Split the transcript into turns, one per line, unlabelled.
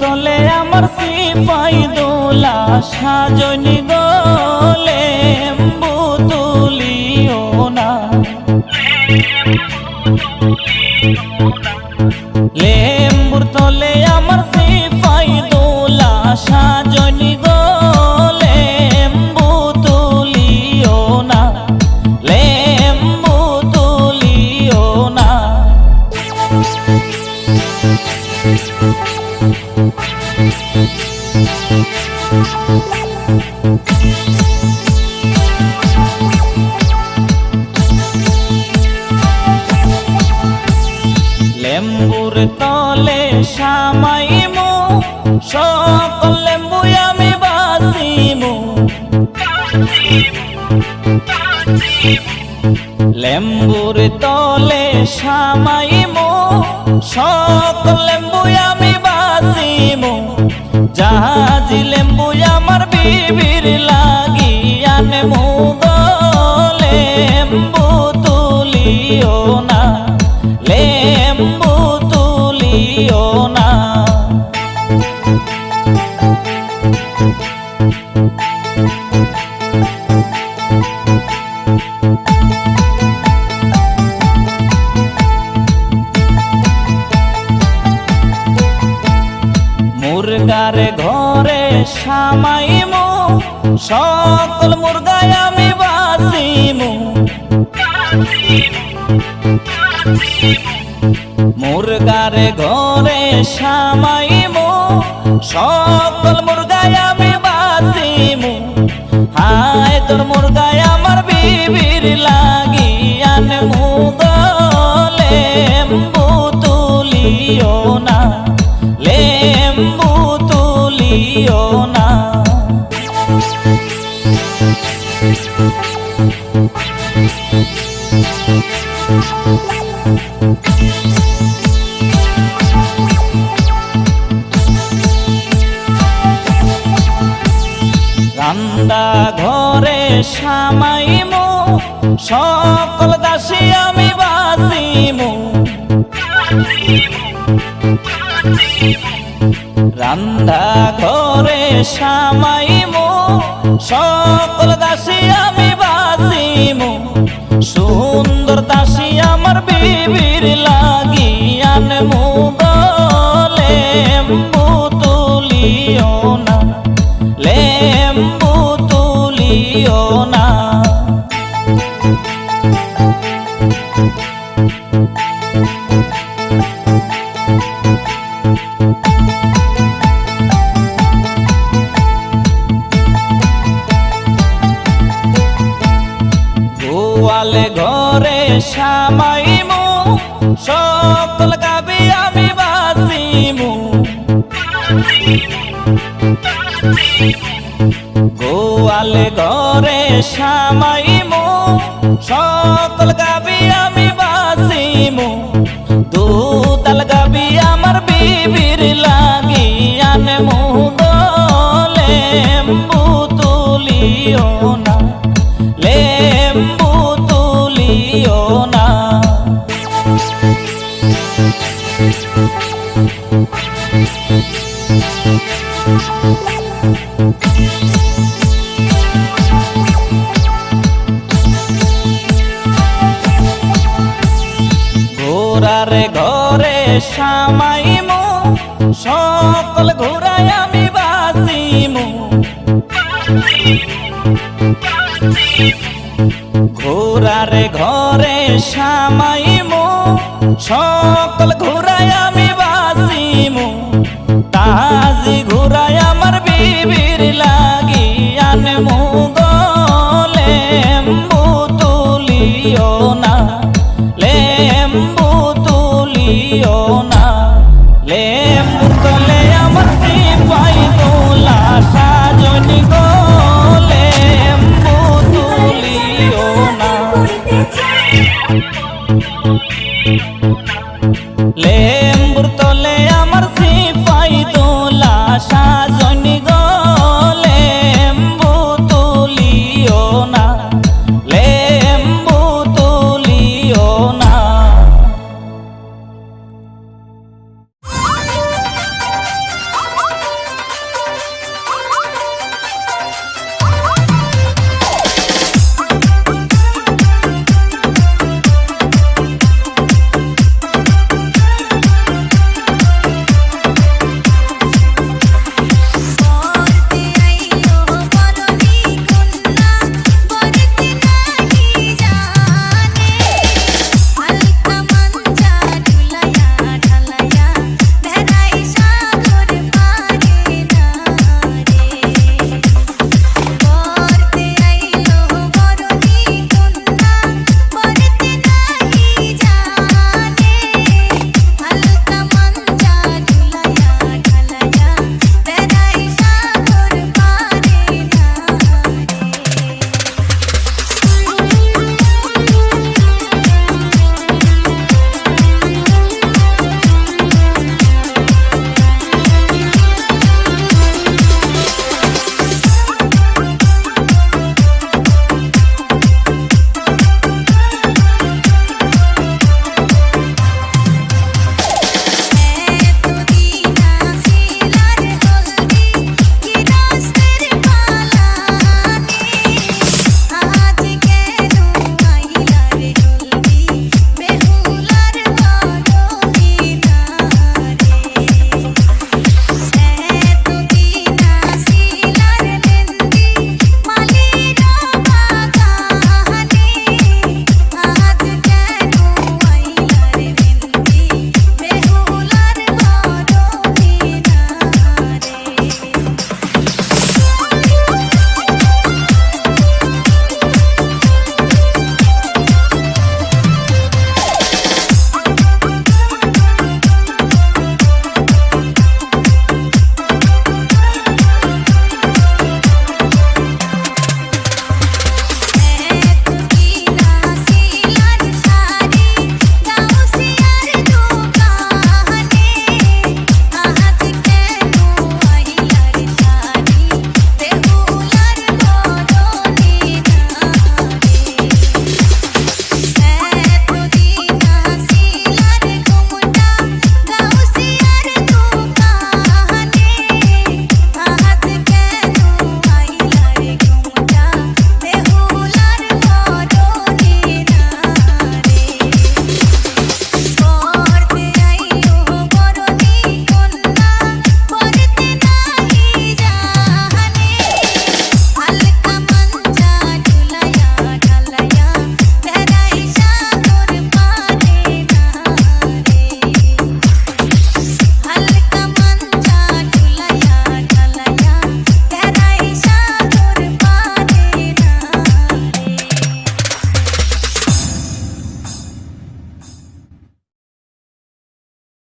তলে আমার সিপাই দোলা সাজনি গো লেম্বু তুলিও না। লেম্বুর তলে সামাইমু সকল লেম্বু আমি বাসিমু লেম্বুর তলে সামাইমু সকল লেম্বু আমি বাসিমু আমার লাগিয়ান মুগলে তুলিও না লেম্বু তুলিও না। মুরগার সকল মুরগায় আমি বাসিমু। মুরগার ঘরে সামাইমু। সকল মুরগায় আমি বাসিমু। হায় তোর মুরগায় রান্দা ঘরে সামাইমু সকল দাসী আমি বাসিমু রান্দা ঘরে সামাইমু সকল দাসী আমি সুন্দর দাসী আমার বিবির লাগিয়ান মুগলে তুলিও না লেম্বু তুলিও না। গোয়ালে সকল গাবি আমি বাসিমু। গোয়ালে ঘরে সামাইমু। সকল গাবি আমি বাসিমু। দুতাল গাবি আমার বিবির লাগি আনমু। লেম্বু তুলিও না। ঘোরার ঘরে সামাইমু সকল ঘোরায় আমি বাসিমু ঘোরার ঘরে সামাইমু সকল ঘুরায় আমি বাসিমু তাজি ঘোরায়